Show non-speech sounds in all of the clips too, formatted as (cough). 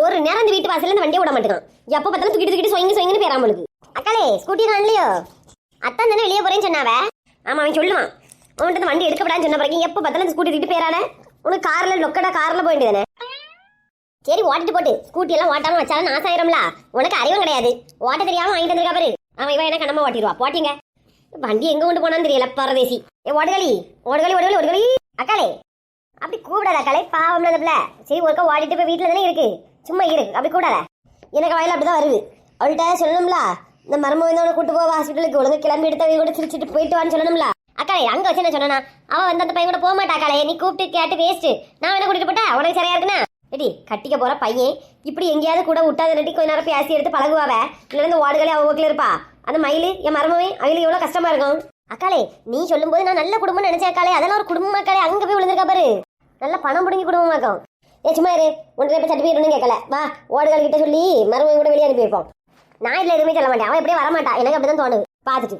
ஒரு நேரம் இந்த வீட்டு வாசல்ல இந்த வண்டியை விட மாட்டேங்கான் எப்போ பார்த்தாலும் தூக்கிட்டு தூக்கிட்டு சொங்கி சொங்கின்னு பேராமலுக்கு அக்காலே ஸ்கூட்டி காணலையோ அத்தான் தானே வெளியே போறேன்னு சொன்னாவ? ஆமா அவன் சொல்லுவான். அவன்கிட்ட இந்த வண்டி எடுக்கப்படான்னு சொன்ன பிறகு எப்போ பார்த்தாலும் இந்த ஸ்கூட்டி தூக்கிட்டு போயிடாத உனக்கு கார்ல லொக்கடா கார்ல போக வேண்டியதானே சரி ஓட்டிட்டு போட்டு. ஸ்கூட்டி எல்லாம் ஓட்டாம வச்சாலும் நாசம் உனக்கு அறிவும் கிடையாது. ஓட்ட தெரியாம வாங்கிட்டு வந்திருக்கா பாரு. அவன் இவன் என்ன கண்ணமா ஓட்டிடுவா? போட்டிங்க. வண்டி எங்க கொண்டு போனான்னு தெரியல பரதேசி. ஏ ஓடுகளி. ஓடுகளி ஓடுகளி ஓடுகளி. அக்காலே அப்படி கூப்பிடாத அக்காலே பாவம்ல சரி ஒருக்கா ஓடிட்டு போய் வீட்டுல தானே இருக்கு. சும்மா இரு அப்படி கூடாத. எனக்கு வயல அப்படிதான் வருது. அவள்கிட்ட சொல்லணும்ல இந்த மரம வந்தவனை அவனை கூட்டு போவா ஹாஸ்பிட்டலுக்கு ஒழுங்கு கிளம்பி எடுத்த கூட சிரிச்சிட்டு போயிட்டு வான்னு சொல்லணும்ல. அக்கா அங்க வச்சு என்ன சொன்னா அவன் வந்து அந்த பையன் கூட போக மாட்டா நீ கூப்பிட்டு கேட்டு வேஸ்ட் நான் என்ன கூட்டிட்டு போட்டா உனக்கு சரியா இருக்குண்ணா ரெடி கட்டிக்க போற பையன் இப்படி எங்கேயாவது கூட விட்டாத நட்டி கொஞ்ச நேரம் பேசி எடுத்து பழகுவாவ. இல்ல இருந்து ஓடுகளே அவ வீட்டுல இருப்பா. அந்த மயிலு என் மருமவே அவளுக்கு எவ்வளவு கஷ்டமா இருக்கும். அக்காலே நீ சொல்லும்போது நான் நல்ல குடும்பம் நினைச்சேன் அக்காலே அதெல்லாம் ஒரு குடும்பம் அக்காலே அங்க போய் விழுந்திருக்கா பாரு. நல்ல பணம் பிடுங்கி குடும்பமாக்கும் ஏ சும்மா இரு. ஒன்றரை போய் சர்டிஃபிகேட் ஒன்றும் கேட்கல. வா ஓடுகள் கிட்ட சொல்லி மறுபடியும் கூட வெளியே அனுப்பி வைப்போம். நான் இதுல எதுவுமே சொல்ல மாட்டேன். அவன் எப்படியே வரமாட்டா. எனக்கு அப்படிதான் தோணுது. பார்த்துட்டு.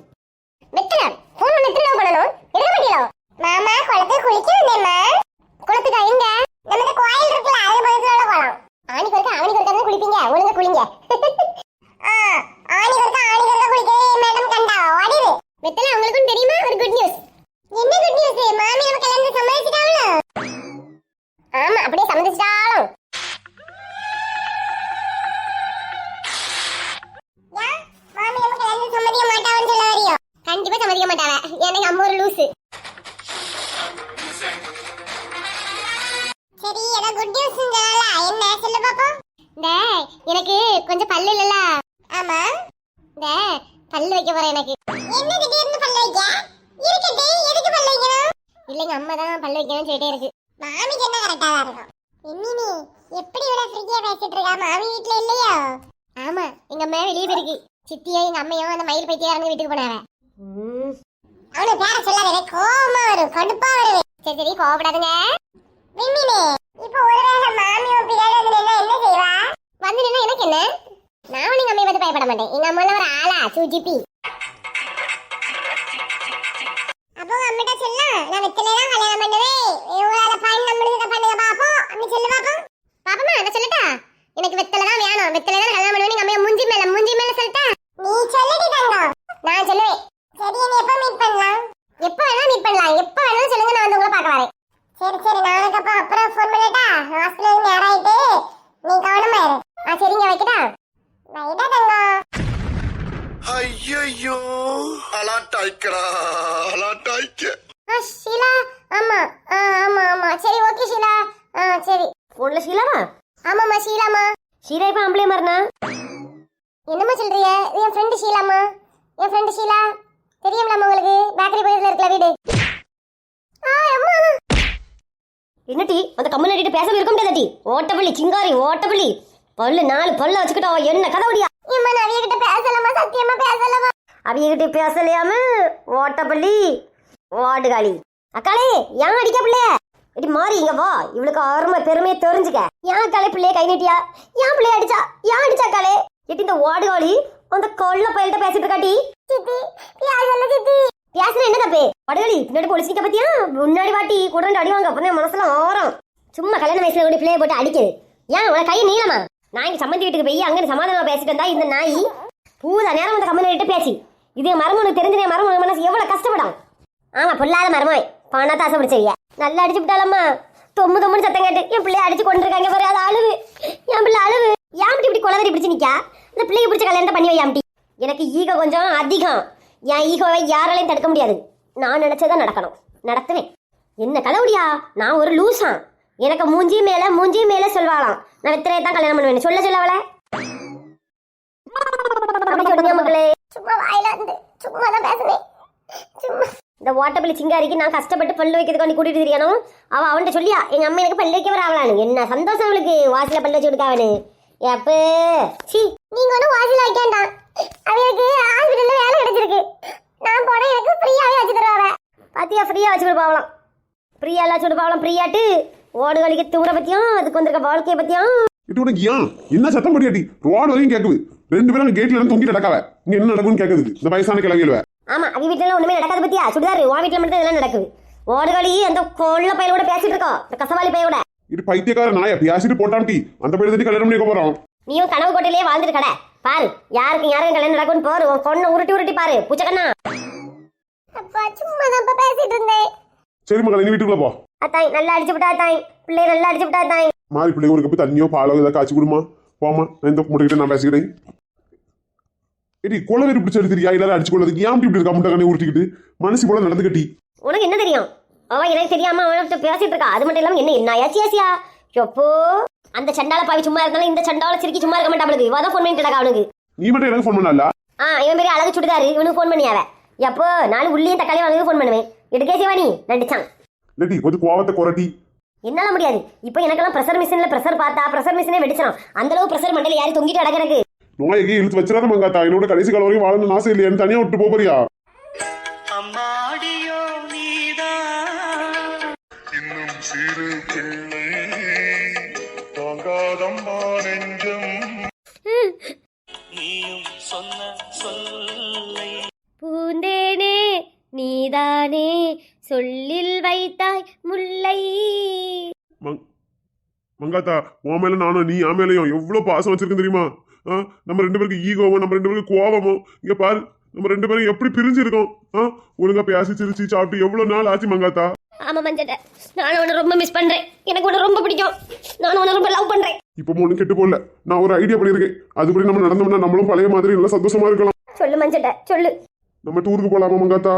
வெத்தல போன் வெத்தல பண்ணணும் எடுக்க மாட்டியோ மாமா குளத்துக்கு குளிக்க வந்தேம்மா குளத்துக்கா எங்க? நமக்கு கோயில் இருக்குல்ல அது பக்கத்துல உள்ள குளம். குளிப்பீங்க. ஒழுங்கா குளிங்க. (laughs) ஆ இந்த எனக்கு கொஞ்சம் பல்லு இல்லல ஆமா. இந்த பல்லு வைக்க போறேன் எனக்கு. என்ன திடீர்னு பல்லு வைக்க? இருக்கட்டே எதுக்கு பல்லு வைக்கணும்? இல்லைங்க அம்மா தான் பல்லு வைக்கணும்னு சொல்லிட்டே இருக்கு. மாமிக்கு என்ன கரெக்டா தான் இருக்கும். என்னி எப்படி இவ்வளவு ஃப்ரீயா பேசிட்டு இருக்கா? மாமி வீட்ல இல்லையோ? ஆமா எங்க அம்மா வெளியே போயிருக்கு. சித்தியும் எங்க அம்மையும் அந்த மயில் பைத்தியாரங்க வீட்டுக்கு போனாங்க. அவனு பேர சொல்லாத கோவமா வரும் கடுப்பா வருது. சரி சரி கோவப்படாதுங்க. விம்மினே இப்போ ஒருவேளை மாமி உன் பின்னாடி வந்து நின்னா என்ன செய்வா? வந்து நின்னா எனக்கு என்ன? நான் உன் அம்மையை பத்தி பயப்பட மாட்டேன். எங்க அம்மா ஒரு ஆளா? அப்போ அம்மிட்ட சொல்லலாம் நான் வெத்திலே தான் கல்யாணம் பண்ணுவேன். பண்ணுங்க. பாப்போம். சொல்லு பாப்போம். பாப்பமா? நான் சொல்லட்டா? எனக்கு வெத்தலை தான் வேணும். வெத்தலை தான் கல்யாணம் பண்ணுவேன் எங்க அம்மையை முஞ்சி மேல முஞ்சி மேல சொல்லட்டா நீ சொல்லடி தங்கம் நான் சொல்லுவேன் சரி நீ எப்போ மீட் பண்ணலாம் எப்போ வேணா மீட் பண்ணலாம் எப்போ வேணாலும் சொல்லுங்க நான் வந்து உங்களை பார்க்க வரேன் சரி சரி நானுக்கு அப்போ அப்புறம் ஃபோன் பண்ணட்டா ஹாஸ்பிட்டல் நேரம் ஆயிட்டு நீ கவனமா இரு ஆ சரிங்க வைக்கட்டா வைடா தங்கம் ஐயோ அலாட்டாய்க்கடா அலாட்டாய்க்க ஆ ஷீலா ஆமா ஆ ஆமா ஆமா சரி ஓகே ஷீலா ஆ சரி போன்ல ஷீலாமா ஆமாம்மா ஷீலாமா ஷீலா இப்ப ஆம்பளை மாறினா? என்னம்மா இது என் ஃப்ரெண்டு ஷீலாமா என் ஃப்ரெண்டு ஷீலா தெரியும்லாமா உங்களுக்கு? பேக்கரி பக்கத்துல இருக்கல வீடு. ஆ அம்மா. என்னடி? அந்த கம்மல் நடிட்டு பேசாம இருக்க முடியாதடி? ஓட்டப்பள்ளி சிங்காரி ஓட்டப்பள்ளி. பல்லு நாலு பல்ல வச்சுக்கிட்டா அவ என்ன கதை முடியா இம்மா நான் அவிய கிட்ட பேசலாமா சத்தியமா பேசலாமா அவிய கிட்ட பேசலையாம ஓட்டப்பள்ளி ஓடுகாலி. அக்காளே ஏன் அடிக்க பிள்ளைய? இப்படி மாறி இங்க வா. இவளுக்கு அருமை பெருமையை தெரிஞ்சுக்க. ஏன் களை பிள்ளைய கை நீட்டியா? ஏன் பிள்ளைய அடிச்சா? ஏன் அடிச்சா காலே? எட்டி இந்த ஓடுகாலி அந்த கொள்ள பயில்கிட்ட பேசிட்டு காட்டி சித்தி என்ன தப்பே? வடகளி பின்னாடி போலீஸ் நிக்க பத்தியா? முன்னாடி வாட்டி கூட அடிவாங்க அடி அப்பதான் மனசுல ஆரம் சும்மா கல்யாண வயசுல கூட பிள்ளைய போட்டு அடிக்குது. ஏன் உன கை நீளமா? நான் இங்க சம்மந்தி வீட்டுக்கு போய் அங்க சமாதானமா பேசிட்டு இருந்தா இந்த நாய் பூதா நேரம் அந்த கம்மன் பேசி. இது என் மருமனுக்கு தெரிஞ்ச என் மனசு எவ்வளவு கஷ்டப்படும். ஆமா பொல்லாத மரமாய் பணத்தை ஆசைப்பிடிச்சையா நல்லா அடிச்சு விட்டாலம்மா தொம்மு தொம்முன்னு சத்தம் கேட்டு என் பிள்ளைய அடிச்சு கொண்டிருக்காங்க பாரு அது அழுவு என் பிள்ளை அழுவு ஏன் இப்படி குழந்தை பிடிச்சு நிக்கா இந்த பிள்ளைய பிடிச்ச கல்யாணத்தை பண்ணி வையாம்டி எனக்கு ஈகோ கொஞ்சம் அதிகம் என் ஈகோவை யாராலையும் தடுக்க முடியாது நான் நினைச்சதான் நடக்கணும் நடத்துவேன் என்ன கலவுடியா நான் ஒரு லூசா எனக்கு மூஞ்சி மேல மூஞ்சி மேல சொல்வாளாம் நான் வித்திரையை தான் கல்யாணம் பண்ணுவேன் சொல்ல சொல்ல மக்களே சும்மா வாயில இருந்து சும்மா தான் பேசுனேன் சும்மா இந்த ஓட்டப்பள்ளி சிங்காரிக்கு நான் கஷ்டப்பட்டு பல்லு வைக்கிறதுக்கு கூட்டிட்டு தெரியானோ அவ அவன்கிட்ட சொல்லியா எங்க அம்மா எனக்கு பல்லு வைக்க வராங்களான்னு என்ன சந்தோஷம் அவளுக்கு வாசல பல்லு வச்சு கொடுக்காவனு எப்ப. சி நீங்க ஒன்றும் வாசல வைக்காண்டாம் அவளுக்கு ஹாஸ்பிட்டல்ல வேலை கிடைச்சிருக்கு. நான் போனா எனக்கு ஃப்ரீயாவே வச்சு தருவாங்க பாத்தியா ஃப்ரீயா வச்சு கொடுப்பாவலாம் ஃப்ரீயா எல்லாம் வச்சு கொடுப்பாவலாம் ஃப்ரீயாட்டு. ஓடு கழிக்க தூர பத்தியும் அதுக்கு வந்திருக்க வாழ்க்கைய பத்தியும் இது உனக்கு ஏன்? என்ன சத்தம் படியாட்டி ரோடு வரையும் கேட்குது ரெண்டு பேரும் கேட்ல இருந்து தொங்கிட்டு நடக்காவ. இங்க என்ன நடக்கும்னு கேட்குது இந்த வயசான கிளவியல்வ ஆமா அவ வீட்டுல ஒண்ணுமே நடக்காத பத்தியா? சுடிதார் உன் வீட்டுல மட்டும் இதெல்லாம் நடக்குது. ஓடுகளி அந்த கொள்ள பையனோட பேசிட்டு இருக்கோம் கசவாளி பையோட இது பைத்தியக்கார நாயா? பேசிட்டு போட்டான் டீ. அந்த பையன் தட்டி கல்யாணம் பண்ணி போறோம் நீயும் கனவு கோட்டையிலே வாழ்ந்துட்டு கடை. பாரு யாருக்கு யாருக்கும் கல்யாணம் நடக்கும்னு பாரு. உன் பொண்ணை உருட்டி உருட்டி பாரு. பூச்சக்கண்ணா அப்பா சும்மா தான் பேசிட்டு இருந்தேன். சரி மகள் இனி வீட்டுக்குள்ள போ. அத்தாய் நல்லா அடிச்சு விட்டா அத்தாய். பிள்ளை நல்லா அடிச்சு விட்டா அத்தாய். மாறி பிள்ளைங்க ஒரு கப்பு தண்ணியோ பாலோ ஏதாவது காய்ச்சி கொடுமா? போமா நான் இந்த முட்டைக்கிட்ட நான் பேசிக்கிறேன். ஏடி குளவெறி பிடிச்சி எடுத்துறியா எல்லாரும் அடிச்சு கொள்ளதுக்கு ஏன் இப்படி இருக்கா? முட்டை கண்ணை உருட்டிக்கிட்டு. மனசு போல நடந்து கட்டி உனக்கு என்ன தெரியும்? அவ எனக்கு தெரியாம அவன்கிட்ட பேசிட்டு இருக்கா. அது மட்டும் இல்லாம என்ன என்ன ஆச்சு ஆசியா? எப்போ? அந்த சண்டால பாவி சும்மா இருந்தாலும் இந்த சண்டால சிரிக்கி சும்மா இருக்க மாட்டாளுக்கு இவ தான் ஃபோன் பண்ணிட்டு இருக்கா அவனுக்கு. நீ மட்டும் எனக்கு ஃபோன் பண்ணல ஆ இவன் பெரிய அழகு சுடிதாரு. இவனுக்கு ஃபோன் பண்ணியாவ எப்போ? நாலு உள்ளியும் தக்காளி வாங்க ஃபோன் பண்ணுவேன். எடுக்கே சிவானி நடிச்சான் இல்லாட்டி கொஞ்சம் கோவத்தை குரட்டி. என்னால முடியாது. இப்போ எனக்கெல்லாம் ப்ரெஷர் மிஷின்ல ப்ரெஷர் பார்த்தா ப்ரெஷர் மிஷினே வெடிச்சிடும் அந்த அளவு ப்ரெஷர் மண்டையில யாரும் தொங்கிட்டு அடக்கிறதுக்கு நோயை இழுத்து வச்சிடாத மங்காத்தா. என்னோட கடைசி காலம் வரைக்கும் வாழணும்னு ஆசை இல்லையான்னு தனியா விட்டு போறியா? இன்னும் சிறு பிள்ளை. தாங்காதம்மா நெஞ்சம். நீயும் சொன்ன சொல்லை. பூந்தேனே நீதானே சொல்லில் வைத்தாய் முல்லை. மங் மங்காத்தா உன் மேல நானும் நீ என் மேலையும் எவ்வளவு பாசம் வச்சிருக்கேன் தெரியுமா? நம்ம ரெண்டு பேருக்கு ஈகோவும் நம்ம ரெண்டு பேருக்கு கோவமும் இங்க பாரு நம்ம ரெண்டு பேரும் எப்படி பிரிஞ்சு இருக்கோம் ஆ ஒழுங்கா பேசி சிரிச்சு சாப்பிட்டு எவ்வளவு நாள் ஆச்சு மங்காத்தா? ஆமா மஞ்சட்ட நானும் உன்னை ரொம்ப மிஸ் பண்றேன். எனக்கு உன்னை ரொம்ப பிடிக்கும். நானும் உன்னை ரொம்ப லவ் பண்றேன். இப்போ ஒன்றும் கெட்டு போடல நான் ஒரு ஐடியா பண்ணியிருக்கேன். அதுபடி நம்ம நடந்தோம்னா நம்மளும் பழைய மாதிரி நல்லா சந்தோஷமா இருக்கலாம். சொல்லு மஞ்சட்ட சொல்லு. நம்ம டூருக்கு போலாமா மங்காத்தா?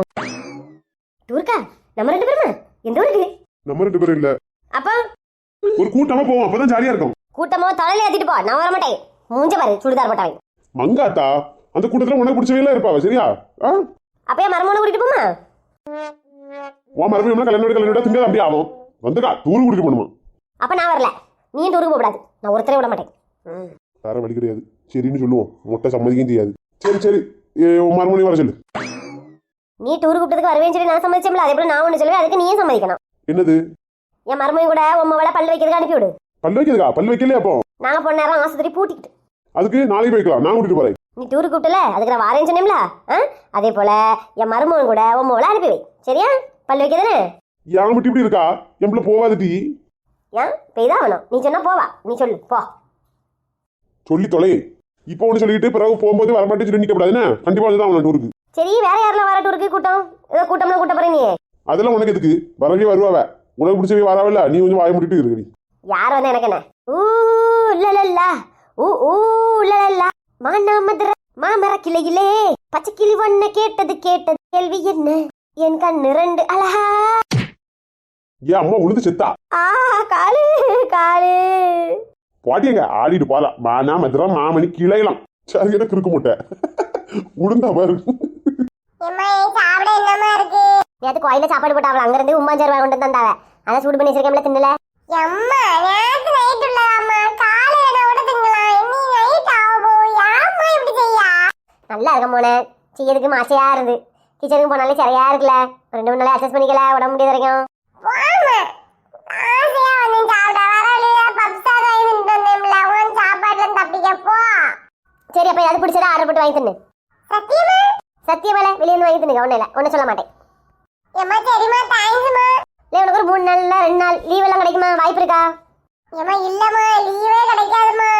டூருக்கா நம்ம ரெண்டு பேருமா? எந்த ஊருக்கு? நம்ம ரெண்டு பேரும் இல்ல. அப்பா? ஒரு கூட்டமா போவோம் அப்பதான் ஜாலியா இருக்கும். கூட்டமா தலையில ஏத்திட்டு போ. நான் வர மாட்டேன் மூஞ்ச பாரு சுடிதார் போட்டவன் மங்காத்தா? அந்த கூட்டத்துல உனக்கு பிடிச்சவையில இருப்பாவ சரியா? அப்பயே மரமோன கூட்டிட்டு போமா? உன் மறுபடியும் கல்யாணம் கல்யாணம் திங்க அப்படியே ஆகும். வந்துக்கா டூர் கூட்டிட்டு போகணுமா? அப்ப நான் வரல. நீயும் டூருக்கு போகக்கூடாது. நான் ஒருத்தரே விட மாட்டேன். வேற வழி கிடையாது. சரின்னு சொல்லுவோம். மொட்டை சம்மதிக்கும் செய்யாது சரி சரி. உன் மறுமணி வர சொல்லு. நீ டூர் கூப்பிட்டதுக்கு வருவேன்னு சொல்லி நான் சம்மதிச்சேன்ல. அதே போல நான் ஒன்று சொல்லுவேன். அதுக்கு நீயும் சம்மதிக்கணும். என்னது? என் மருமையும் கூட வேலை பல்லு வைக்கிறதுக்கு அனுப்பி விடு பல் வைக்கிறதுக்கா? பல் வைக்கலையா அப்போ? நாங்க போன நேரம் ஆஸ்பத்திரி பூட்டிக்கிட்டு. அதுக்கு நாளைக்கு போய்க்கலாம். நான் கூட்டிட்டு போறேன். நீ டூருக்கு கூப்பிட்டல? அதுக்கு நான் வாரேன்னு சொன்னேன்ல? அதே போல என் மருமகன் கூட உன் அனுப்பி வை. சரியா? பல்லு வைக்கிறதானே ஏன் மட்டும் இப்படி இருக்கா? எம்பள போவாது டீ. ஏன் பெய்தான் வேணும். நீ சொன்னா போவா. நீ சொல்லு. போ. சொல்லி தொலை. இப்போ ஒன்று சொல்லிட்டு பிறகு போகும்போது வரமாட்டேன்னு சொல்லி நிற்கக்கூடாதுன்னு கண்டிப்பா அதுதான் அவன் டூருக்கு சரி வேற யாரெல்லாம் வர டூருக்கு கூட்டம்? ஏதோ கூட்டம்ல கூட்ட போறே நீ அதெல்லாம் உனக்கு எதுக்கு? வரவே வருவாவ. உனக்கு பிடிச்சவே வரவில்ல? நீ கொஞ்சம் வாய முடிட்டு இருக்கு யார் வந்தா எனக்கு என்ன? ஊ லலல்லா ஊ ஊ லலல்லா மானா மதுர மாமர கிளையிலே பச்சை கிளி ஒண்ணு கேட்டது கேட்டது. கேள்வி என்ன? என் கண்ணு ரெண்டு அழகா. ஏன் அம்மா உழுது செத்தா. ஆ காலு காலு. பாட்டியங்க ஆடிட்டு போலாம். மானா மதுரம் மாமணி கிளையலாம் சரி எனக்கு இருக்க முட்டை? உளுந்தா பாரு. நேத்து கோயில சாப்பாடு போட்டாவல அங்க இருந்து உம்மாஞ்சார் கொண்டு வந்தாவ அதான் சூடு பண்ணி வச்சிருக்கேன்ல தின்னல அம்மா நேத்து நைட் உள்ளதாம்மா காலையில கூட திங்கலாம் இன்னி நைட் ஆகும் ஏம்மா இப்படி செய்யா நல்லா இருக்க போனே செய்யறதுக்கு மாசையா இருந்து? கிச்சனுக்கு போனாலே சரியா இருக்குல்ல. ரெண்டு மூணு நாளே அட்ஜஸ்ட் பண்ணிக்கல உடம்பு முடியாது வரைக்கும். ஆசையா சரி அப்ப அது பிடிச்சதா ஆர்டர் போட்டு வாங்கி தின்னு. சத்தியமா? சத்தியமேல வெளியே வந்து வாங்கி தின்னுங்க ஒன்றும் இல்லை. ஒன்றும் சொல்ல மாட்டேன். ஏம்மா சரிம்மா தேங்க்ஸ்மா இல்லை உனக்கு ஒரு மூணு நாள்ல ரெண்டு நாள் லீவ் எல்லாம் கிடைக்குமா? வாய்ப்பு இருக்கா? ஏம்மா இல்லம்மா லீவே கிடைக்காதும்மா.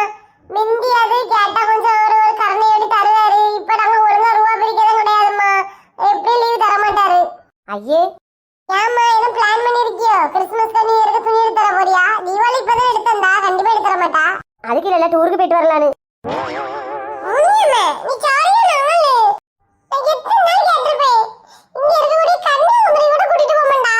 மிந்தி அது கேட்டா கொஞ்சம் ஒரு ஒரு கருணையோடு தருவாரு இப்ப நாங்க ஒழுங்கா ரூபா பிரிக்கதான் கிடையாதும்மா. எப்படி லீவ் தர மாட்டாரு. ஐயே. ஏம்மா என்ன பிளான் பண்ணிருக்கியோ? கிறிஸ்மஸ்க்கு நீ எடுக்க துணி எடுத்து தர போறியா? தீபாவளி இப்பதான் எடுத்தந்தா கண்டிப்பா எடுத்து தர மாட்டா. அதுக்கு இல்லை டூருக்கு போயிட்டு வரலான்னு. நீ சாரியா நாளு நான் எத்தனை நாள் கேட்டிருப்பேன்? இங்க இருக்கக்கூடிய கன்னியாகுமரி கூட கூட்டிட்டு போக மாட்டா.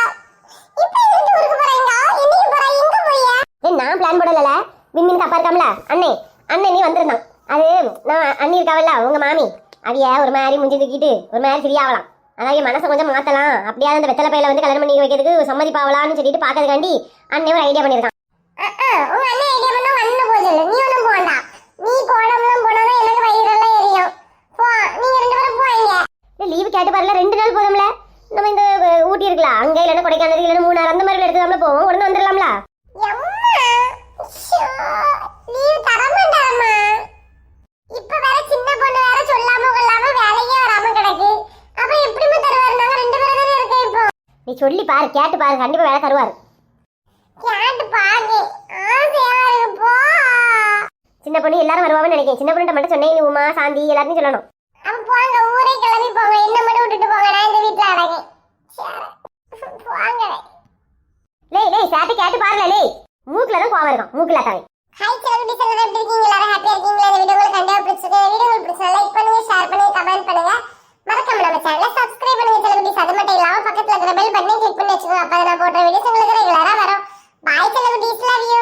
இப்ப எதுக்கு ஊருக்கு போறீங்க என்னைக்கு போறா? எங்க போறியா? ஏய் நான் பிளான் போடல விண்மீன் தப்பா இருக்காமல. அண்ணே அண்ணன் நீ வந்திருந்தான். அது நான் அண்ணி இருக்காவல்ல உங்க மாமி. அவிய ஒரு மாதிரி முஞ்சி தூக்கிட்டு ஒரு மாதிரி ஃப்ரீ ஆகலாம் அதாவது மனசை கொஞ்சம் மாத்தலாம். அப்படியே அந்த வெத்தலை பையில வந்து கல்யாணம் பண்ணி வைக்கிறதுக்கு சம்மதிப்பாவலான்னு சொல்லிட்டு பாக்கிறதுக்காண்டி அண்ணன் ஒரு ஐடியா பண்ணிருக்கான். உங்க அண்ணன் ஐடியா பண்ணா நீ ஒன்றும் போகலாம் சொல்லி பாரு கேட்டு பாரு கண்டிப்பா வேலை தருவாரு. சின்ன பொண்ணு எல்லாரும் வருவாங்கன்னு நினைக்கிறேன். சின்ன பொண்ணு மட்டும் சொன்னேன் நீ உமா சாந்தி எல்லாருமே சொல்லணும். போங்க ஊரே கிளம்பி போங்க. என்ன மட்டும் விட்டுட்டு போங்க நான் இந்த வீட்டுல அடங்கேன் போங்க. லேய் லேய் சாட்டு கேட்டு பாருல லேய் மூக்குல தான் கோவம் இருக்கும் மூக்குல தான் ஹாய் செலவு செலவு எப்படி இருக்கீங்க? எல்லாரும் ஹாப்பியா இருக்கீங்களா? இந்த வீடியோ உங்களுக்கு கண்டிப்பா பிடிச்சிருக்கு. வீடியோ உங்களுக்கு பிடிச்சா லைக் பண்ணுங்க ஷேர் பண்ணுங்க கமெண்ட் பண்ணுங்க. மறக்காம நம்ம சேனலை சப்ஸ்கிரைப் பண்ணுங்க செலபிட்டிஸ் அது மட்டும் இல்லாம பக்கத்துல இருக்கிற பெல் பட்டனை கிளிக் பண்ணி வச்சுக்கோங்க. அப்பதான் நான் போடுற வீடியோஸ் உங்களுக்கு ரெகுலரா வரும். பாய் செலபிட்டிஸ் லவ் யூ